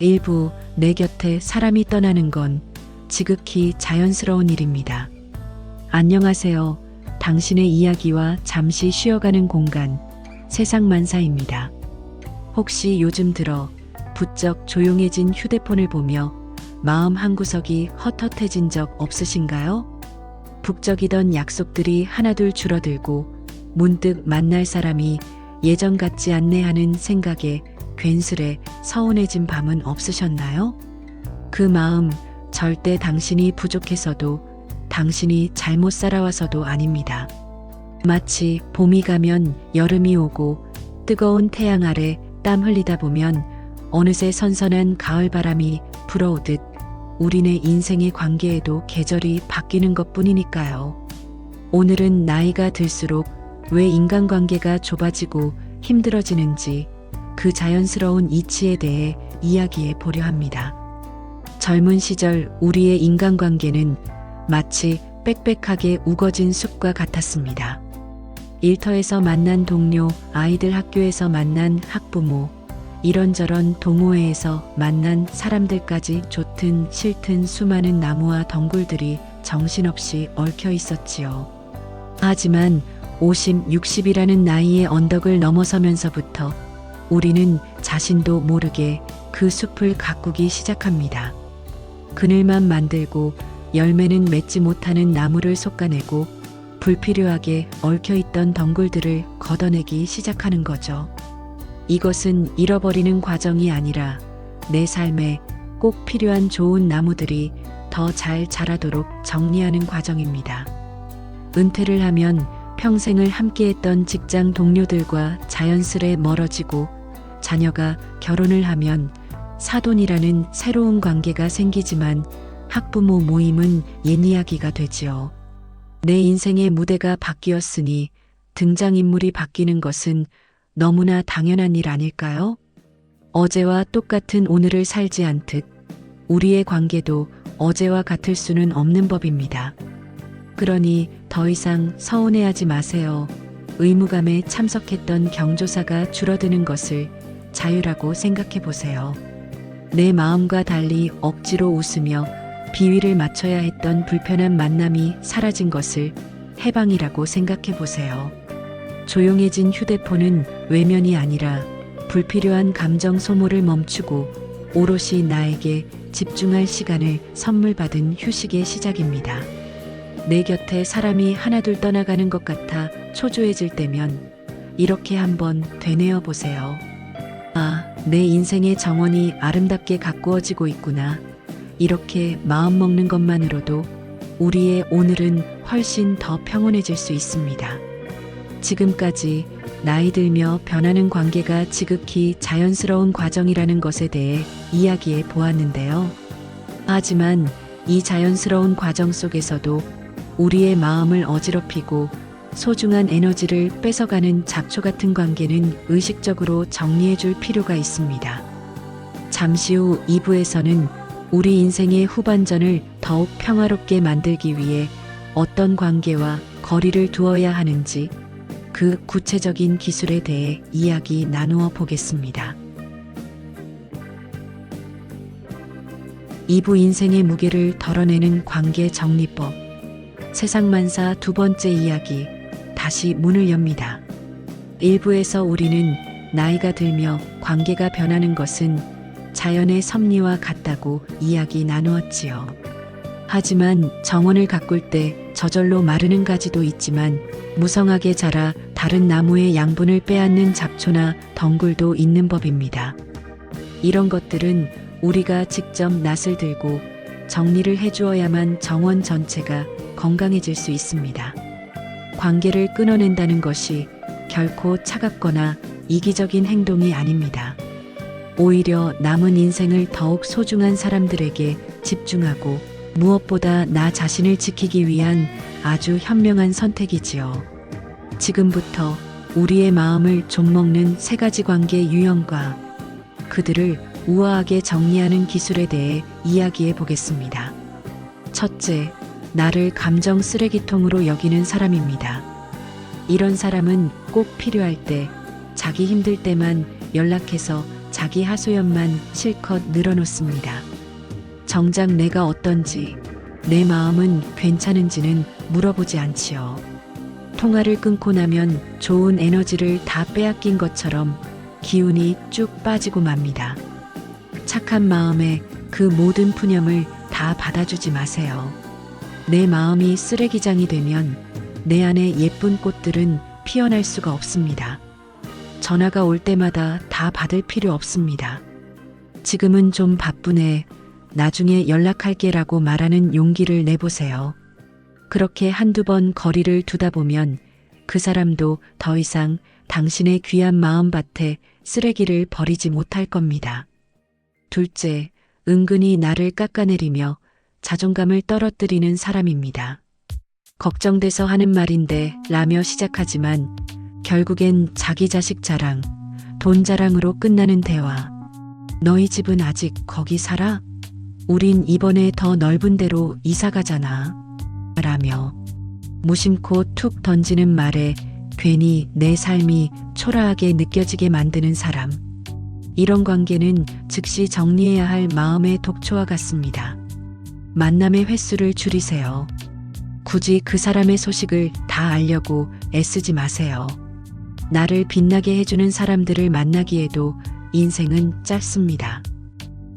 일부 내 곁에 사람이 떠나는 건 지극히 자연스러운 일입니다. 안녕하세요. 당신의 이야기와 잠시 쉬어가는 공간, 세상 만사입니다. 혹시 요즘 들어 부쩍 조용해진 휴대폰을 보며 마음 한구석이 헛헛해진 적 없으신가요? 북적이던 약속들이 하나둘 줄어들고 문득 만날 사람이 예전 같지 않네 하는 생각에 괜스레 서운해진 밤은 없으셨나요? 그 마음 절대 당신이 부족해서도 당신이 잘못 살아와서도 아닙니다. 마치 봄이 가면 여름이 오고 뜨거운 태양 아래 땀 흘리다 보면 어느새 선선한 가을 바람이 불어오듯 우리네 인생의 관계에도 계절이 바뀌는 것 뿐이니까요. 오늘은 나이가 들수록 왜 인간관계가 좁아지고 힘들어지는지 그 자연스러운 이치에 대해 이야기해 보려 합니다. 젊은 시절 우리의 인간관계는 마치 빽빽하게 우거진 숲과 같았습니다. 일터에서 만난 동료, 아이들 학교에서 만난 학부모, 이런저런 동호회에서 만난 사람들까지 좋든 싫든 수많은 나무와 덩굴들이 정신없이 얽혀 있었지요. 하지만 50, 60이라는 나이의 언덕을 넘어서면서부터 우리는 자신도 모르게 그 숲을 가꾸기 시작합니다. 그늘만 만들고 열매는 맺지 못하는 나무를 솎아내고 불필요하게 얽혀있던 덩굴들을 걷어내기 시작하는 거죠. 이것은 잃어버리는 과정이 아니라 내 삶에 꼭 필요한 좋은 나무들이 더 잘 자라도록 정리하는 과정입니다. 은퇴를 하면 평생을 함께했던 직장 동료들과 자연스레 멀어지고 자녀가 결혼을 하면 사돈이라는 새로운 관계가 생기지만 학부모 모임은 옛 이야기가 되지요. 내 인생의 무대가 바뀌었으니 등장인물이 바뀌는 것은 너무나 당연한 일 아닐까요? 어제와 똑같은 오늘을 살지 않듯 우리의 관계도 어제와 같을 수는 없는 법입니다. 그러니 더 이상 서운해하지 마세요. 의무감에 참석했던 경조사가 줄어드는 것을 자유라고 생각해 보세요. 내 마음과 달리 억지로 웃으며 비위를 맞춰야 했던 불편한 만남이 사라진 것을 해방이라고 생각해 보세요. 조용해진 휴대폰은 외면이 아니라 불필요한 감정 소모를 멈추고 오롯이 나에게 집중할 시간을 선물 받은 휴식의 시작입니다. 내 곁에 사람이 하나둘 떠나가는 것 같아 초조해질 때면 이렇게 한번 되뇌어 보세요. 아, 내 인생의 정원이 아름답게 가꾸어지고 있구나. 이렇게 마음 먹는 것만으로도 우리의 오늘은 훨씬 더 평온해질 수 있습니다. 지금까지 나이 들며 변하는 관계가 지극히 자연스러운 과정이라는 것에 대해 이야기해 보았는데요. 하지만 이 자연스러운 과정 속에서도 우리의 마음을 어지럽히고 소중한 에너지를 뺏어가는 잡초 같은 관계는 의식적으로 정리해 줄 필요가 있습니다. 잠시 후 2부에서는 우리 인생의 후반전을 더욱 평화롭게 만들기 위해 어떤 관계와 거리를 두어야 하는지 그 구체적인 기술에 대해 이야기 나누어 보겠습니다. 2부 인생의 무게를 덜어내는 관계 정리법. 세상만사 두 번째 이야기. 다시 문을 엽니다. 1부에서 우리는 나이가 들며 관계가 변하는 것은 자연의 섭리와 같다고 이야기 나누었지요. 하지만 정원을 가꿀 때 저절로 마르는 가지도 있지만 무성하게 자라 다른 나무의 양분을 빼앗는 잡초나 덩굴도 있는 법입니다. 이런 것들은 우리가 직접 낯을 들고 정리를 해주어야만 정원 전체가 건강해질 수 있습니다. 관계를 끊어낸다는 것이 결코 차갑거나 이기적인 행동이 아닙니다. 오히려 남은 인생을 더욱 소중한 사람들에게 집중하고 무엇보다 나 자신을 지키기 위한 아주 현명한 선택이지요. 지금부터 우리의 마음을 좀먹는 세 가지 관계 유형과 그들을 우아하게 정리하는 기술에 대해 이야기해 보겠습니다. 첫째, 나를 감정 쓰레기통으로 여기는 사람입니다. 이런 사람은 꼭 필요할 때, 자기 힘들 때만 연락해서 자기 하소연만 실컷 늘어놓습니다. 정작 내가 어떤지, 내 마음은 괜찮은지는 물어보지 않지요. 통화를 끊고 나면 좋은 에너지를 다 빼앗긴 것처럼 기운이 쭉 빠지고 맙니다. 착한 마음에 그 모든 푸념을 다 받아주지 마세요. 내 마음이 쓰레기장이 되면 내 안에 예쁜 꽃들은 피어날 수가 없습니다. 전화가 올 때마다 다 받을 필요 없습니다. 지금은 좀 바쁘네. 나중에 연락할게라고 말하는 용기를 내보세요. 그렇게 한두 번 거리를 두다 보면 그 사람도 더 이상 당신의 귀한 마음밭에 쓰레기를 버리지 못할 겁니다. 둘째, 은근히 나를 깎아내리며 자존감을 떨어뜨리는 사람입니다. 걱정돼서 하는 말인데 라며 시작하지만 결국엔 자기 자식 자랑, 돈 자랑으로 끝나는 대화. 너희 집은 아직 거기 살아? 우린 이번에 더 넓은 데로 이사 가잖아. 라며 무심코 툭 던지는 말에 괜히 내 삶이 초라하게 느껴지게 만드는 사람. 이런 관계는 즉시 정리해야 할 마음의 독초와 같습니다. 만남의 횟수를 줄이세요. 굳이 그 사람의 소식을 다 알려고 애쓰지 마세요. 나를 빛나게 해주는 사람들을 만나기에도 인생은 짧습니다.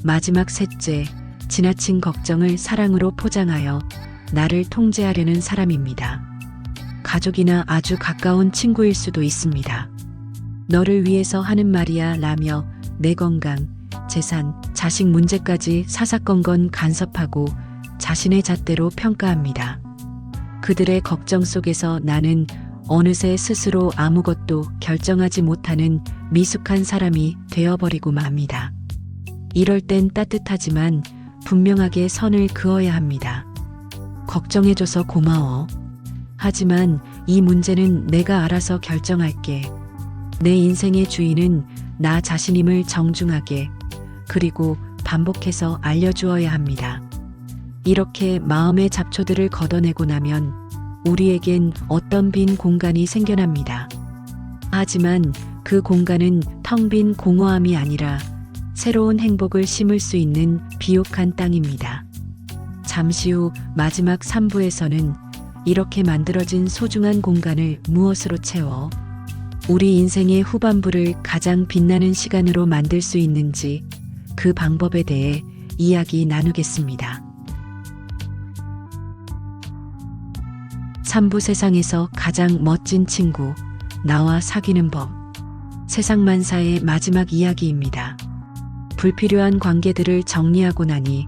마지막 셋째, 지나친 걱정을 사랑으로 포장하여 나를 통제하려는 사람입니다. 가족이나 아주 가까운 친구일 수도 있습니다. 너를 위해서 하는 말이야 라며 내 건강, 재산, 자식 문제까지 사사건건 간섭하고 자신의 잣대로 평가합니다. 그들의 걱정 속에서 나는 어느새 스스로 아무것도 결정하지 못하는 미숙한 사람이 되어버리고 맙니다. 이럴 땐 따뜻하지만 분명하게 선을 그어야 합니다. 걱정해줘서 고마워. 하지만 이 문제는 내가 알아서 결정할게. 내 인생의 주인은 나 자신임을 정중하게 그리고 반복해서 알려주어야 합니다. 이렇게 마음의 잡초들을 걷어내고 나면 우리에겐 어떤 빈 공간이 생겨납니다. 하지만 그 공간은 텅 빈 공허함이 아니라 새로운 행복을 심을 수 있는 비옥한 땅입니다. 잠시 후 마지막 3부에서는 이렇게 만들어진 소중한 공간을 무엇으로 채워 우리 인생의 후반부를 가장 빛나는 시간으로 만들 수 있는지 그 방법에 대해 이야기 나누겠습니다. 3부 세상에서 가장 멋진 친구, 나와 사귀는 법. 세상 만사의 마지막 이야기입니다. 불필요한 관계들을 정리하고 나니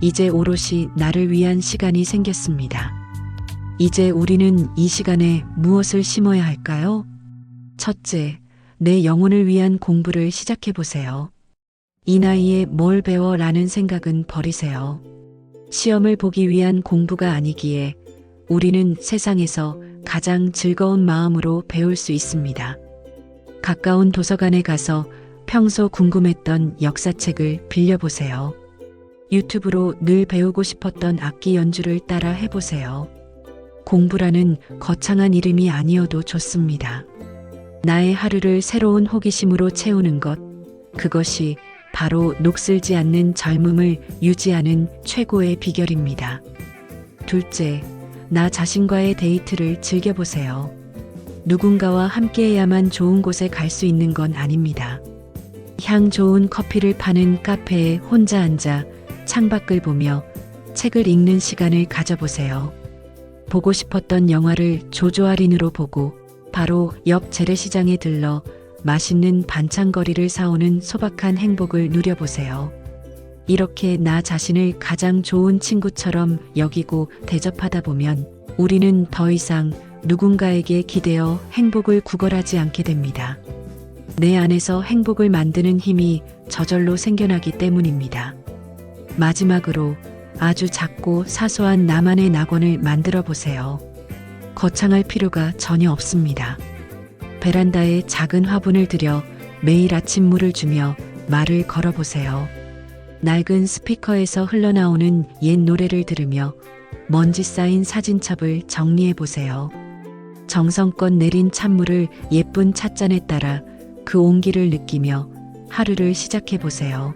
이제 오롯이 나를 위한 시간이 생겼습니다. 이제 우리는 이 시간에 무엇을 심어야 할까요? 첫째, 내 영혼을 위한 공부를 시작해 보세요. 이 나이에 뭘 배워 라는 생각은 버리세요. 시험을 보기 위한 공부가 아니기에 우리는 세상에서 가장 즐거운 마음으로 배울 수 있습니다. 가까운 도서관에 가서 평소 궁금했던 역사책을 빌려보세요. 유튜브로 늘 배우고 싶었던 악기 연주를 따라 해보세요. 공부라는 거창한 이름이 아니어도 좋습니다. 나의 하루를 새로운 호기심으로 채우는 것, 그것이 바로 녹슬지 않는 젊음을 유지하는 최고의 비결입니다. 둘째, 나 자신과의 데이트를 즐겨보세요. 누군가와 함께해야만 좋은 곳에 갈 수 있는 건 아닙니다. 향 좋은 커피를 파는 카페에 혼자 앉아 창밖을 보며 책을 읽는 시간을 가져보세요. 보고 싶었던 영화를 조조 할인으로 보고 바로 옆 재래시장에 들러 맛있는 반찬거리를 사오는 소박한 행복을 누려보세요. 이렇게 나 자신을 가장 좋은 친구처럼 여기고 대접하다 보면 우리는 더 이상 누군가에게 기대어 행복을 구걸하지 않게 됩니다. 내 안에서 행복을 만드는 힘이 저절로 생겨나기 때문입니다. 마지막으로 아주 작고 사소한 나만의 낙원을 만들어 보세요. 거창할 필요가 전혀 없습니다. 베란다에 작은 화분을 들여 매일 아침 물을 주며 말을 걸어 보세요. 낡은 스피커에서 흘러나오는 옛 노래를 들으며 먼지 쌓인 사진첩을 정리해 보세요. 정성껏 내린 찬물을 예쁜 찻잔에 따라 그 온기를 느끼며 하루를 시작해 보세요.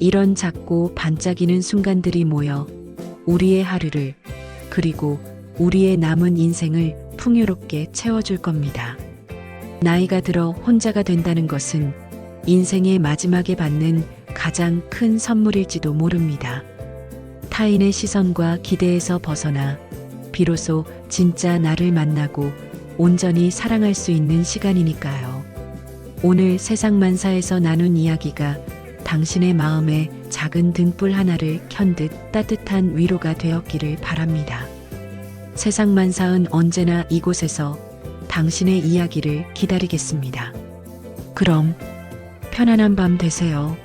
이런 작고 반짝이는 순간들이 모여 우리의 하루를 그리고 우리의 남은 인생을 풍요롭게 채워줄 겁니다. 나이가 들어 혼자가 된다는 것은 인생의 마지막에 받는 가장 큰 선물일지도 모릅니다. 타인의 시선과 기대에서 벗어나 비로소 진짜 나를 만나고 온전히 사랑할 수 있는 시간이니까요. 오늘 세상 만사에서 나눈 이야기가 당신의 마음에 작은 등불 하나를 켠 듯 따뜻한 위로가 되었기를 바랍니다. 세상 만사은 언제나 이곳에서 당신의 이야기를 기다리겠습니다. 그럼 편안한 밤 되세요.